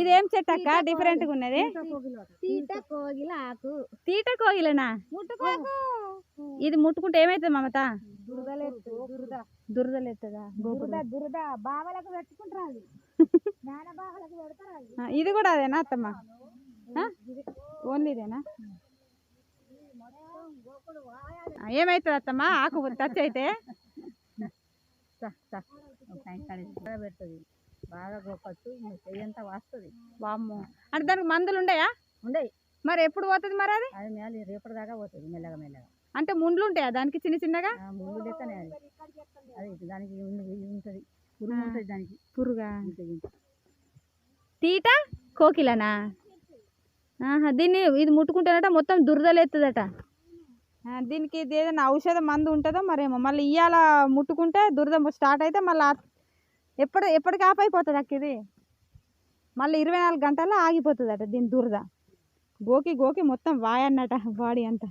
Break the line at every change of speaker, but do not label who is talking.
ఇది ఏం చెట్టు అక్క? డిఫరెంట్గా ఉన్నది.
తీట కోగిల ఆకు.
తీట కోయిలనా
ముట్టుకోకు.
ఇది ముట్టుకుంటే ఏమైతుంది మమత? దురదలేస్తుందా
దురద. బావలకు పెట్టుకుంటారు
ఇది కూడా అదేనా అత్తమ్మ? ఆ? ఓన్లీ ఇదేనా? ఆ, ఏమవుతుంది అత్తమ్మ? ఆకు టచ్ అయితే?
పెడుతుంది. బాగా గొప్పచ్చు చెయ్యంతా వస్తుంది.
వామ్మో. అంటే దానికి మందులు ఉండయా?
ఉండయి.
మరి ఎప్పుడు పోతుంది మరి అది?
అది మేలు రేపటి దాకా పోతుంది మెల్లగా మెల్లగా.
అంటే ముండ్లు ఉంటాయా దానికి చిన్న చిన్నగా?
ముళ్ళు లెక్కనే అది. అది దానికి ఉంటుంది. పురుగు ఉంటుంది దానికి.
పురుగా. తీట? కోకిలనా? ఆహా దీన్ని ఇది ముట్టుకుంటేనట మొత్తం దురదలేస్తుందట ఆ, దీనికి ఇది ఏదైనా ఔషధ మందు ఉంటుందో మరేమో. మళ్ళీ ఇవాళ ముట్టుకుంటే దురద స్టార్ట్ అయితే మళ్ళీ ఎప్పుడు ఎప్పటికి ఆపైపోతుంది అయిపోతుంది అక్క ఇది. మళ్ళీ ఇరవై నాలుగు గంటల్లో ఆగిపోతుందట దీని దురద. గోకి గోకి మొత్తం వాయన్నట బాడీ అంతా.